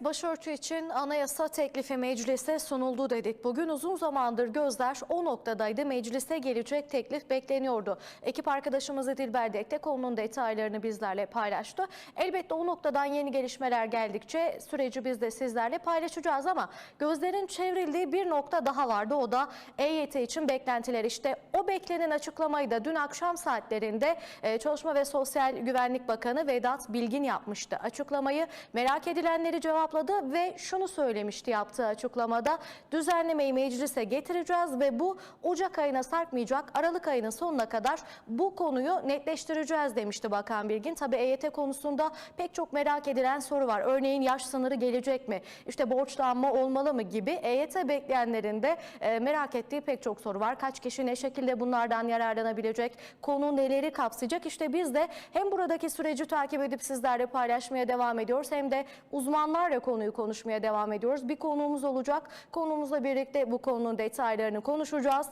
Başörtü için anayasa teklifi meclise sunuldu dedik. Bugün uzun zamandır gözler o noktadaydı. Meclise gelecek teklif bekleniyordu. Ekip arkadaşımız Edil Berdek de detaylarını bizlerle paylaştı. Elbette o noktadan yeni gelişmeler geldikçe süreci biz de sizlerle paylaşacağız ama gözlerin çevrildiği bir nokta daha vardı. O da EYT için beklentiler. İşte o beklenen açıklamayı da dün akşam saatlerinde e, Çalışma ve Sosyal Güvenlik Bakanı Vedat Bilgin yapmıştı. Açıklamayı merak edilenleri cevapladı ve şunu söylemişti yaptığı açıklamada. Düzenlemeyi meclise getireceğiz ve bu Ocak ayına sarkmayacak. Aralık ayının sonuna kadar bu konuyu netleştireceğiz demişti Bakan Bilgin. Tabii EYT konusunda pek çok merak edilen soru var. Örneğin yaş sınırı gelecek mi? İşte borçlanma olmalı mı gibi EYT bekleyenlerin de e, merak ettiği pek çok soru var. Kaç kişi ne şekilde bunlardan yararlanabilecek? Konu neleri kapsayacak? İşte biz de hem buradaki süreci takip edip sizlerle paylaşmaya devam ediyoruz hem de uzmanlarla konuyu konuşmaya devam ediyoruz. Bir konuğumuz olacak. Konuğumuzla birlikte bu konunun detaylarını konuşacağız.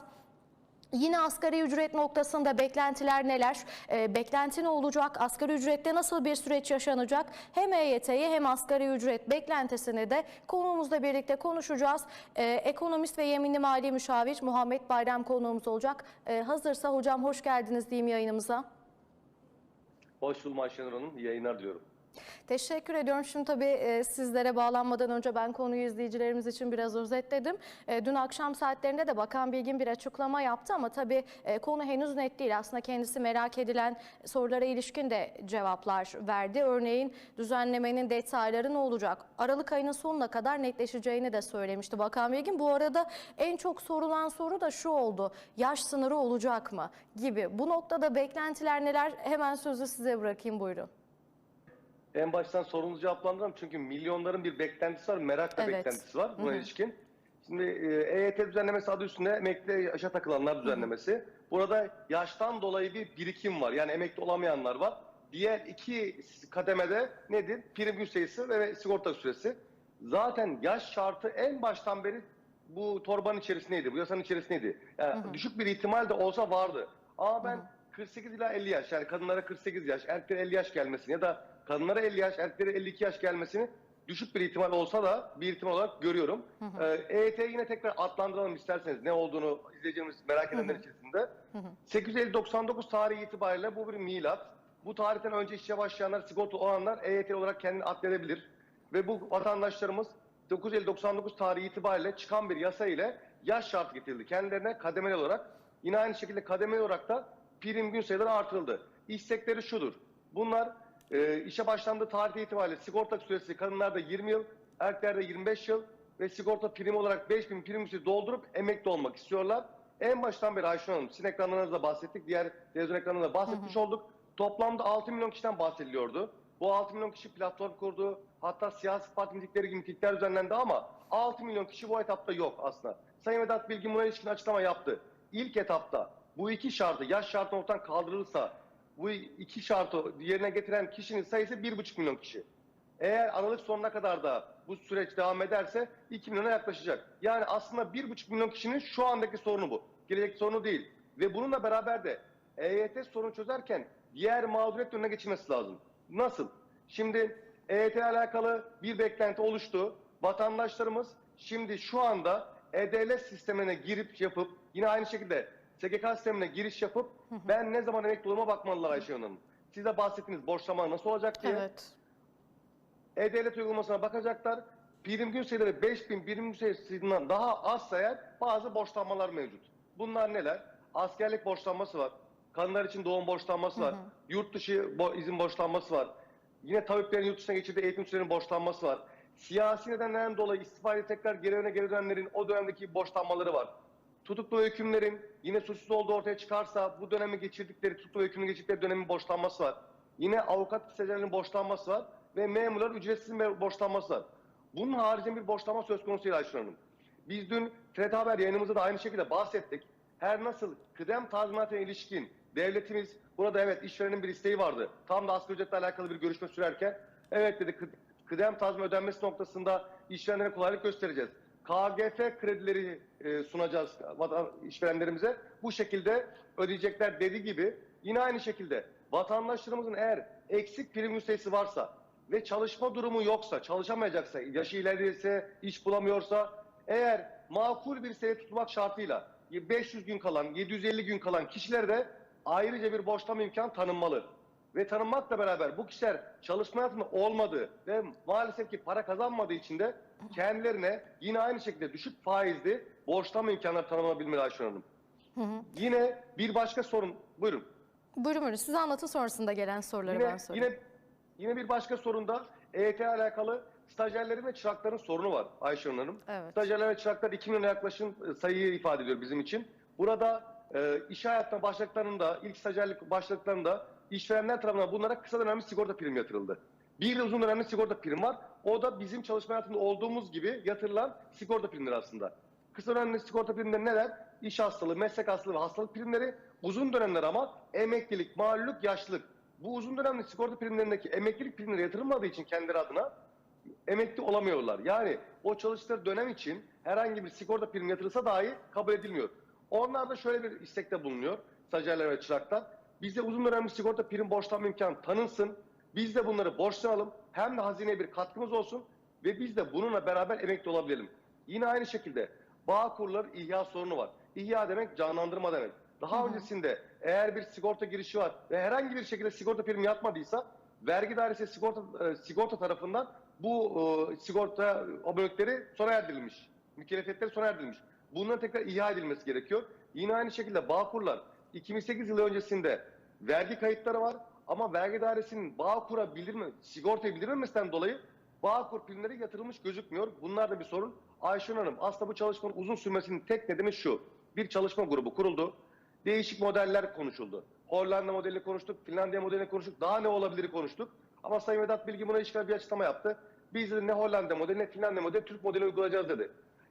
Yine asgari ücret noktasında beklentiler neler? E, beklenti ne olacak? Asgari ücrette nasıl bir süreç yaşanacak? Hem EYT'yi hem asgari ücret beklentisini de konuğumuzla birlikte konuşacağız. E, ekonomist ve yeminli mali müşavir Muhammed Bayram konuğumuz olacak. E, hazırsa hocam hoş geldiniz diyeyim yayınımıza. Hoş buldum Ayşenur Hanım. İyi yayınlar diyorum. Teşekkür ediyorum. Şimdi tabii e, sizlere bağlanmadan önce ben konuyu izleyicilerimiz için biraz özetledim. E, Dün akşam saatlerinde de Bakan Bilgin bir açıklama yaptı ama tabii e, konu henüz net değil. Aslında kendisi merak edilen sorulara ilişkin de cevaplar verdi. Örneğin düzenlemenin detayları ne olacak? Aralık ayının sonuna kadar netleşeceğini de söylemişti Bakan Bilgin. Bu arada en çok sorulan soru da şu oldu. Yaş sınırı olacak mı? Gibi. Bu noktada beklentiler neler? Hemen sözü size bırakayım buyurun. En baştan sorunuzu cevaplandıralım çünkü milyonların bir beklentisi var, merak da Evet. beklentisi var buna ilişkin. Şimdi e, EYT düzenlemesi adı üstünde emekli yaşa takılanlar düzenlemesi. Burada yaştan dolayı bir birikim var. Yani emekli olamayanlar var. Diğer iki kademede nedir? Prim gün sayısı ve sigorta süresi. Zaten yaş şartı en baştan beri bu torbanın içerisindeydi, bu yasanın içerisindeydi. Yani düşük bir ihtimal de olsa vardı. Ama ben 48 ila 50 yaş yani kadınlara 48 yaş, erkeklere 50 yaş gelmesini ya da kadınlara 50 yaş, erkeklere 52 yaş gelmesini düşük bir ihtimal olsa da bir ihtimal olarak görüyorum. Ee, EYT'yi yine tekrar adlandıralım isterseniz ne olduğunu izleyicilerimiz merak edenler içerisinde. 850-99 tarihi itibariyle bu bir milat. Bu tarihten önce işe başlayanlar, sigorta olanlar EYT olarak kendini adledebilir. Ve bu vatandaşlarımız 950-99 tarihi itibariyle çıkan bir yasa ile yaş şartı getirildi. Kendilerine kademeli olarak yine aynı şekilde kademeli olarak da prim gün sayıları artırıldı. İstekleri şudur. Bunlar e, işe başlandığı tarih itibariyle sigorta süresi kadınlarda 20 yıl, erkeklerde 25 yıl ve sigorta primi olarak 5000 prim süresi doldurup emekli olmak istiyorlar. En baştan beri Ayşe Hanım, sizin ekranlarınızda bahsettik, diğer televizyon ekranlarında bahsetmiş olduk. Toplamda 6 milyon kişiden bahsediliyordu. Bu 6 milyon kişi platform kurdu. Hatta siyasi parti mitingleri gibi mitingler düzenlendi ama 6 milyon kişi bu etapta yok aslında. Sayın Vedat Bilgin buna ilişkin açıklama yaptı. İlk etapta bu iki şartı, yaş şartı ortadan kaldırılırsa bu iki şartı yerine getiren kişinin sayısı 1,5 milyon kişi. Eğer Aralık sonuna kadar da bu süreç devam ederse 2 milyona yaklaşacak. Yani aslında 1,5 milyon kişinin şu andaki sorunu bu. Gelecek sorunu değil. Ve bununla beraber de EYT sorunu çözerken diğer mağduriyet önüne geçilmesi lazım. Nasıl? Şimdi EYT ile alakalı bir beklenti oluştu. Vatandaşlarımız şimdi şu anda E-Devlet sistemine girip yapıp yine aynı şekilde SGK sistemine giriş yapıp ben ne zaman emekli oluma bakmalılar Ayşe Hanım. Siz de bahsettiniz borçlama nasıl olacak diye. Evet. E-Devlet uygulamasına bakacaklar. Prim gün sayıları 5000 prim gün sayısından daha azsa eğer bazı borçlanmalar mevcut. Bunlar neler? Askerlik borçlanması var. Kadınlar için doğum borçlanması var. Yurt dışı bo- izin borçlanması var. Yine tabiplerin yurt dışına geçirdiği eğitim sürelerinin borçlanması var. Siyasi nedenlerden dolayı istifa edip tekrar geri öne geri dönenlerin o dönemdeki borçlanmaları var. Tutuklu hükümlerin yine suçsuz olduğu ortaya çıkarsa bu dönemi geçirdikleri, tutuklu hükümlü geçirdikleri dönemin borçlanması var. Yine avukat sitelerinin borçlanması var ve memurların ücretsiz me- borçlanması var. Bunun haricinde bir borçlanma söz konusu değil Ayşe Hanım. Biz dün TRT Haber yayınımızda da aynı şekilde bahsettik. Her nasıl kıdem tazminatına ilişkin devletimiz burada evet işverenin bir isteği vardı. Tam da asgari ücretle alakalı bir görüşme sürerken evet dedi kı- kıdem tazminat ödenmesi noktasında işverenlere kolaylık göstereceğiz. KGF kredileri e, sunacağız vatan, işverenlerimize. Bu şekilde ödeyecekler dediği gibi yine aynı şekilde vatandaşlarımızın eğer eksik prim sayısı varsa ve çalışma durumu yoksa, çalışamayacaksa, yaşı ileriyse, iş bulamıyorsa, eğer makul bir sene tutmak şartıyla 500 gün kalan, 750 gün kalan kişilere de ayrıca bir borçlama imkan tanınmalı. Ve tanınmakla beraber bu kişiler çalışma hayatında olmadığı ve maalesef ki para kazanmadığı için de kendilerine yine aynı şekilde düşük faizli borçlama imkanları tanınabilmeli Ayşe Hanım. Yine bir başka sorun, buyurun. Buyurun buyurun. Siz anlatın sonrasında gelen soruları ben Yine, sorayım. yine, yine bir başka sorunda EYT ile alakalı stajyerlerin ve çırakların sorunu var Ayşe Hanım. Evet. Stajyerler ve çıraklar 2 milyona yaklaşın e, sayıyı ifade ediyor bizim için. Burada e, iş hayatına başladıklarında, ilk stajyerlik başladıklarında işverenler tarafından bunlara kısa dönemli sigorta primi yatırıldı. Bir de uzun dönemli sigorta prim var. O da bizim çalışma hayatında olduğumuz gibi yatırılan sigorta primleri aslında. Kısa dönemli sigorta primleri neler? İş hastalığı, meslek hastalığı ve hastalık primleri. Uzun dönemler ama emeklilik, mağlullük, yaşlılık. Bu uzun dönemli sigorta primlerindeki emeklilik primleri yatırılmadığı için kendileri adına emekli olamıyorlar. Yani o çalıştıkları dönem için herhangi bir sigorta primi yatırılsa dahi kabul edilmiyor. Onlar da şöyle bir istekte bulunuyor stajyerler ve çıraklar. Bize uzun dönemli sigorta prim borçlanma imkanı tanınsın. Biz de bunları borçlanalım. Hem de hazineye bir katkımız olsun ve biz de bununla beraber emekli olabilelim. Yine aynı şekilde Bağkurlar ihya sorunu var. İhya demek canlandırma demek. Daha öncesinde eğer bir sigorta girişi var ve herhangi bir şekilde sigorta primi yatmadıysa vergi dairesi sigorta e, sigorta tarafından bu e, sigorta abonelikleri sona erdirilmiş. Mükellefiyetleri sona erdirilmiş. Bunların tekrar ihya edilmesi gerekiyor. Yine aynı şekilde Bağkurlar 2008 yılı öncesinde vergi kayıtları var ama vergi dairesinin Bağkur'a bildirme, sigortayı bildirmemesinden dolayı Bağkur primleri yatırılmış gözükmüyor. Bunlar da bir sorun. Ayşen Hanım aslında bu çalışmanın uzun sürmesinin tek nedeni şu. Bir çalışma grubu kuruldu. Değişik modeller konuşuldu. Hollanda modelini konuştuk, Finlandiya modelini konuştuk. Daha ne olabilir konuştuk. Ama Sayın Vedat Bilgi buna ilişkin bir açıklama yaptı. Biz de ne Hollanda modeli ne Finlandiya modeli Türk modeli uygulayacağız dedi.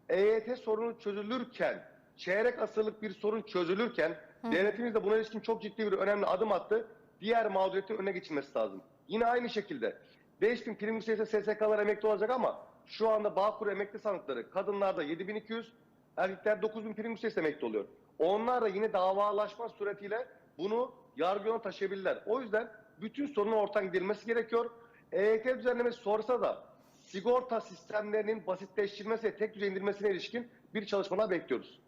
EYT sorunu çözülürken, çeyrek asırlık bir sorun çözülürken devletimiz de buna ilişkin çok ciddi bir önemli adım attı. Diğer mağduriyetin önüne geçilmesi lazım. Yine aynı şekilde 5000 prim yükselirse SSK'lar emekli olacak ama şu anda Bağkur emekli sanıkları kadınlarda 7200, erkekler 9000 prim yükselirse emekli oluyor. Onlar da yine davalaşma suretiyle bunu yargı yoluna taşıyabilirler. O yüzden bütün sorunun ortadan gidilmesi gerekiyor. EYT düzenlemesi sorsa da sigorta sistemlerinin basitleştirilmesi ve tek düzey indirilmesine ilişkin bir çalışmalar bekliyoruz.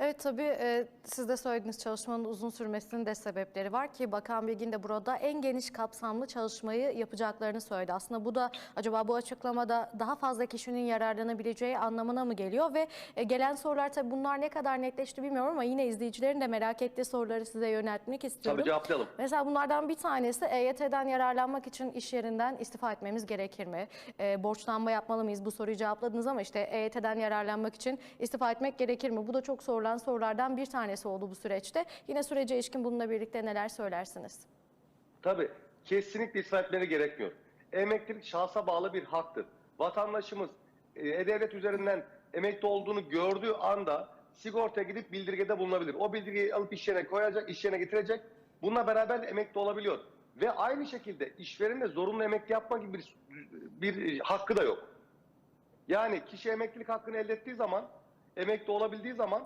Evet tabii e, siz de söylediğiniz çalışmanın uzun sürmesinin de sebepleri var ki Bakan Bilgin de burada en geniş kapsamlı çalışmayı yapacaklarını söyledi. Aslında bu da acaba bu açıklamada daha fazla kişinin yararlanabileceği anlamına mı geliyor ve e, gelen sorular tabii bunlar ne kadar netleşti bilmiyorum ama yine izleyicilerin de merak ettiği soruları size yöneltmek istiyorum. Tabii cevaplayalım. Mesela bunlardan bir tanesi EYT'den yararlanmak için iş yerinden istifa etmemiz gerekir mi? E, borçlanma yapmalı mıyız? Bu soruyu cevapladınız ama işte EYT'den yararlanmak için istifa etmek gerekir mi? Bu da çok sorulan sorulardan bir tanesi oldu bu süreçte. Yine sürece ilişkin bununla birlikte neler söylersiniz? Tabii kesinlikle ispat etmeleri gerekmiyor. Emeklilik şahsa bağlı bir haktır. Vatandaşımız e, E-Devlet üzerinden emekli olduğunu gördüğü anda sigortaya gidip bildirgede bulunabilir. O bildirgeyi alıp iş yerine koyacak, iş yerine getirecek. Bununla beraber emekli olabiliyor. Ve aynı şekilde işverenin de zorunlu emekli yapma gibi bir, bir hakkı da yok. Yani kişi emeklilik hakkını elde ettiği zaman, emekli olabildiği zaman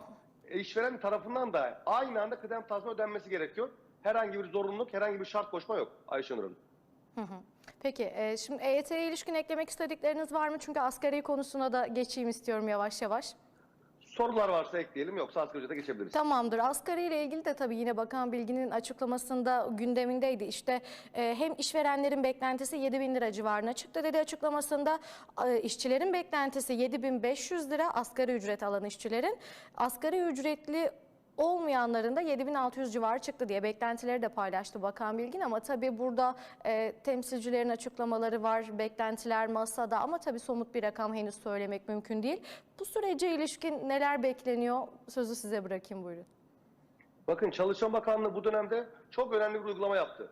işveren tarafından da aynı anda kıdem tazminat ödenmesi gerekiyor. Herhangi bir zorunluluk, herhangi bir şart koşma yok Ayşe Nur Hanım. Peki e, şimdi EYT'ye ilişkin eklemek istedikleriniz var mı? Çünkü asgari konusuna da geçeyim istiyorum yavaş yavaş. Sorular varsa ekleyelim yoksa asgari ücrete geçebiliriz. Tamamdır. Asgari ile ilgili de tabii yine Bakan Bilgin'in açıklamasında gündemindeydi. İşte e, hem işverenlerin beklentisi 7 bin lira civarına çıktı dedi açıklamasında. E, işçilerin beklentisi 7500 lira asgari ücret alan işçilerin. Asgari ücretli olmayanların da 7600 civarı çıktı diye beklentileri de paylaştı Bakan Bilgin ama tabii burada e, temsilcilerin açıklamaları var, beklentiler masada ama tabii somut bir rakam henüz söylemek mümkün değil. Bu sürece ilişkin neler bekleniyor? Sözü size bırakayım buyurun. Bakın Çalışma Bakanlığı bu dönemde çok önemli bir uygulama yaptı.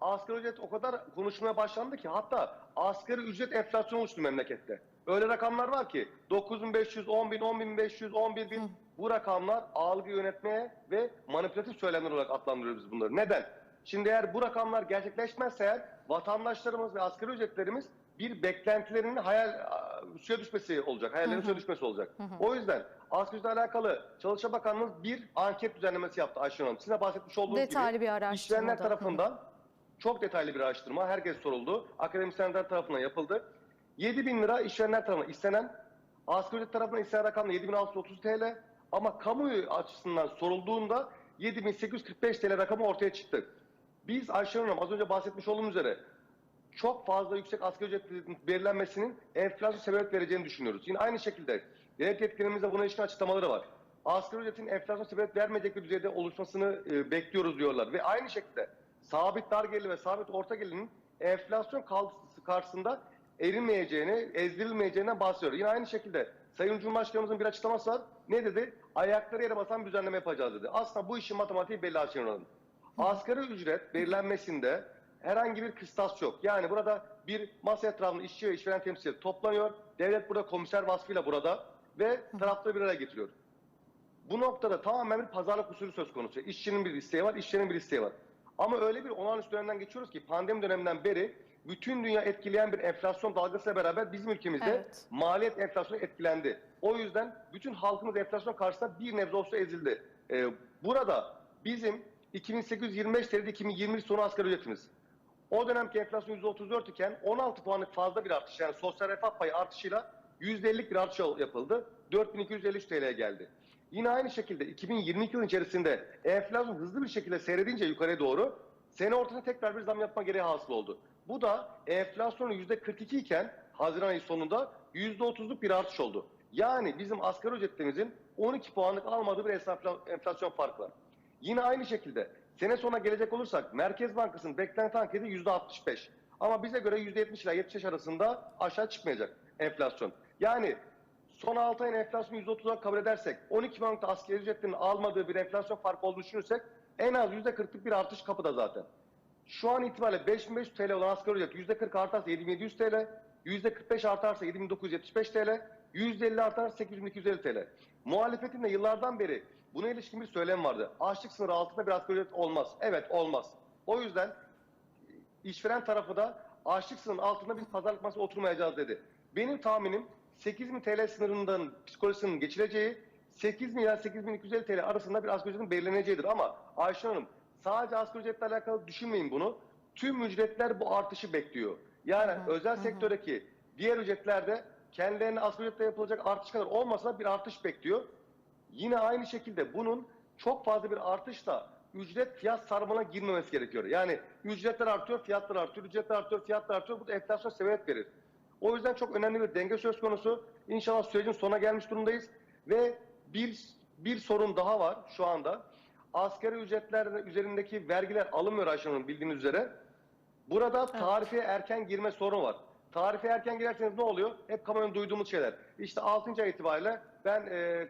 Asgari ücret o kadar konuşmaya başlandı ki hatta asgari ücret enflasyonu oluştu memlekette. Öyle rakamlar var ki 9500, 10000, 10500, 11000 bu rakamlar algı yönetmeye ve manipülatif söylemler olarak adlandırıyoruz biz bunları. Neden? Şimdi eğer bu rakamlar gerçekleşmezse eğer vatandaşlarımız ve asgari ücretlerimiz bir beklentilerinin hayal suya düşmesi olacak, hayallerin suya düşmesi olacak. O yüzden asgari ücretle alakalı Çalışma Bakanlığımız bir anket düzenlemesi yaptı Ayşe Hanım. Size bahsetmiş olduğunuz Detaylı gibi bir araştırma işverenler da. tarafından Çok detaylı bir araştırma. Herkes soruldu. Akademisyenler tarafından yapıldı. 7 bin lira işverenler tarafından istenen, asgari ücret tarafından istenen rakam da 7630 TL. Ama kamuoyu açısından sorulduğunda 7845 TL rakamı ortaya çıktı. Biz Ayşe Hanım az önce bahsetmiş olduğum üzere çok fazla yüksek asgari ücret belirlenmesinin enflasyon sebep vereceğini düşünüyoruz. Yine aynı şekilde devlet yetkililerimizde buna ilişkin açıklamaları var. Asgari ücretin enflasyon sebep vermeyecek bir düzeyde oluşmasını e, bekliyoruz diyorlar. Ve aynı şekilde sabit dar geliri ve sabit orta gelirinin enflasyon karşısında erinmeyeceğini, ezdirilmeyeceğinden bahsediyor. Yine aynı şekilde Sayın Cumhurbaşkanımızın bir açıklaması var. Ne dedi? Ayakları yere basan bir düzenleme yapacağız dedi. Aslında bu işin matematiği belli Ayşe Hanım. Asgari ücret belirlenmesinde herhangi bir kıstas yok. Yani burada bir masa etrafında işçi ve işveren temsilcileri toplanıyor. Devlet burada komiser vasfıyla burada ve tarafları bir araya getiriyor. Bu noktada tamamen bir pazarlık usulü söz konusu. İşçinin bir isteği var, işçinin bir isteği var. Ama öyle bir olağanüstü dönemden geçiyoruz ki pandemi döneminden beri bütün dünya etkileyen bir enflasyon dalgasıyla beraber bizim ülkemizde Evet. maliyet enflasyonu etkilendi. O yüzden bütün halkımız enflasyon karşısında bir nebze olsa ezildi. Ee, burada bizim 2825 TL'de 2020 sonu asgari ücretimiz. O dönemki enflasyon %34 iken 16 puanlık fazla bir artış yani sosyal refah payı artışıyla %50'lik bir artış yapıldı. 4253 TL'ye geldi. Yine aynı şekilde 2022 yılın içerisinde enflasyon hızlı bir şekilde seyredince yukarıya doğru sene ortasında tekrar bir zam yapma gereği hasıl oldu. Bu da enflasyonun %42 iken Haziran ayı sonunda %30'luk bir artış oldu. Yani bizim asgari ücretimizin 12 puanlık almadığı bir enflasyon- farkı var. Yine aynı şekilde sene sonuna gelecek olursak Merkez Bankası'nın beklenti anketi %65. Ama bize göre %70 ile 75 arasında aşağı çıkmayacak enflasyon. Yani son 6 ayın enflasyonu %30 olarak kabul edersek 12 bankta asgari ücretlerin almadığı bir enflasyon farkı olduğunu düşünürsek en az %40'lık bir artış kapıda zaten. Şu an itibariyle 5500 TL olan asgari ücret %40 artarsa 7700 TL, %45 artarsa 7975 TL, %50 artarsa 8250 TL. Muhalefetin de yıllardan beri buna ilişkin bir söylem vardı. Açlık sınırı altında bir asgari ücret olmaz. Evet olmaz. O yüzden işveren tarafı da açlık sınırının altında biz pazarlık masasına oturmayacağız dedi. Benim tahminim 8000 TL sınırından psikolojisinin geçileceği 8 milyar 8250 TL arasında bir asgari ücretin belirleneceğidir. Ama Ayşe Hanım sadece asgari ücretle alakalı düşünmeyin bunu. Tüm ücretler bu artışı bekliyor. Yani özel sektördeki diğer ücretlerde kendilerine asgari ücretle yapılacak artış kadar olmasa da bir artış bekliyor. Yine aynı şekilde bunun çok fazla bir artışla ücret fiyat sarmala girmemesi gerekiyor. Yani ücretler artıyor, fiyatlar artıyor, ücretler artıyor, fiyatlar artıyor. Bu da enflasyon sebep verir. O yüzden çok önemli bir denge söz konusu. İnşallah sürecin sona gelmiş durumdayız. Ve bir, bir sorun daha var şu anda. Asgari ücretler üzerindeki vergiler alınmıyor Ayşe Hanım bildiğiniz üzere. Burada tarife erken girme sorunu var. Tarife erken girerseniz ne oluyor? Hep kamuoyunun duyduğumuz şeyler. İşte 6. ay itibariyle ben e,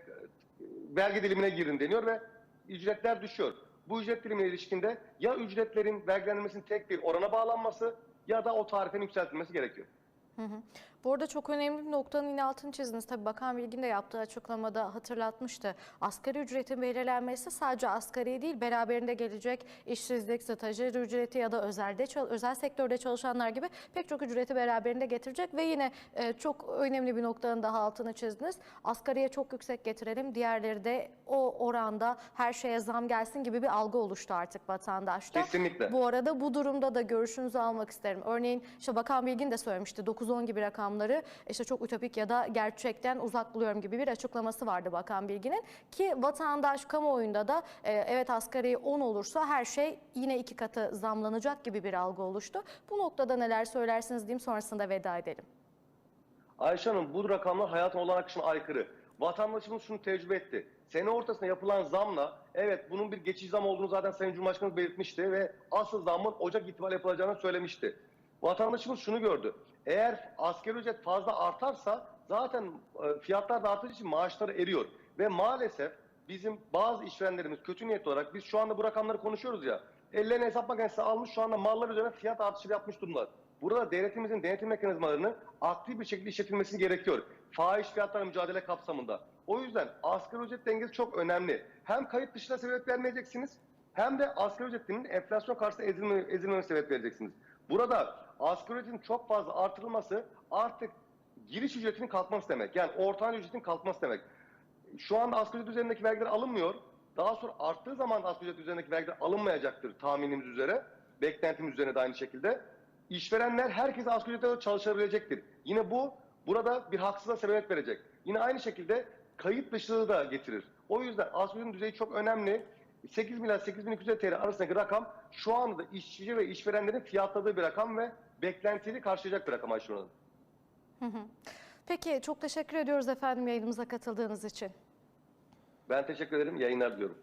vergi dilimine girin deniyor ve ücretler düşüyor. Bu ücret dilimine ilişkinde ya ücretlerin vergilenmesinin tek bir orana bağlanması ya da o tarifenin yükseltilmesi gerekiyor. Bu arada çok önemli bir noktanın yine altını çizdiniz. Tabii Bakan Bilgin de yaptığı açıklamada hatırlatmıştı. Asgari ücretin belirlenmesi sadece asgari değil, beraberinde gelecek işsizlik, stajyer ücreti ya da özelde özel sektörde çalışanlar gibi pek çok ücreti beraberinde getirecek ve yine e, çok önemli bir noktanın daha altını çizdiniz. Asgariye çok yüksek getirelim, diğerleri de o oranda her şeye zam gelsin gibi bir algı oluştu artık vatandaşta. Kesinlikle. Bu arada bu durumda da görüşünüzü almak isterim. Örneğin işte Bakan Bilgin de söylemişti 9-10 gibi rakamları işte çok ütopik ya da gerçekten uzak buluyorum gibi bir açıklaması vardı Bakan Bilgin'in. Ki vatandaş kamuoyunda da e, evet asgari 10 olursa her şey yine iki katı zamlanacak gibi bir algı oluştu. Bu noktada neler söylersiniz diyeyim sonrasında veda edelim. Ayşe Hanım bu rakamlar hayatın olan akışına aykırı. Vatandaşımız şunu tecrübe etti. Sene ortasında yapılan zamla evet bunun bir geçici zam olduğunu zaten Sayın Cumhurbaşkanımız belirtmişti ve asıl zammın Ocak itibariyle yapılacağını söylemişti. Vatandaşımız şunu gördü. Eğer asgari ücret fazla artarsa zaten e, fiyatlar da arttığı için maaşları eriyor. Ve maalesef bizim bazı işverenlerimiz kötü niyetli olarak biz şu anda bu rakamları konuşuyoruz ya. Ellerine hesap makinesi almış şu anda mallar üzerine fiyat artışı yapmış durumlar. Burada devletimizin denetim mekanizmalarını aktif bir şekilde işletilmesi gerekiyor. Fahiş fiyatlarla mücadele kapsamında. O yüzden asgari ücret dengesi çok önemli. Hem kayıt dışına sebep vermeyeceksiniz hem de asgari ücretinin enflasyon karşısında ezilme, ezilmemesi sebep vereceksiniz. Burada asgari ücretin çok fazla artırılması artık giriş ücretinin kalkması demek. Yani ortalama ücretin kalkması demek. Şu anda asgari ücret üzerindeki vergiler alınmıyor. Daha sonra arttığı zaman asgari ücret üzerindeki vergiler alınmayacaktır tahminimiz üzere. Beklentimiz üzerine de aynı şekilde. İşverenler herkes asgari ücretle çalışabilecektir. Yine bu burada bir haksızlığa sebebiyet verecek. Yine aynı şekilde kayıt dışılığı da getirir. O yüzden asgari düzeyi çok önemli. 8 milyar 8200 TL arasındaki rakam şu anda da işçi ve işverenlerin fiyatladığı bir rakam ve beklentiyi karşılayacak bir rakam Ayşe. Peki çok teşekkür ediyoruz efendim yayınımıza katıldığınız için. Ben teşekkür ederim. Yayınlar diliyorum.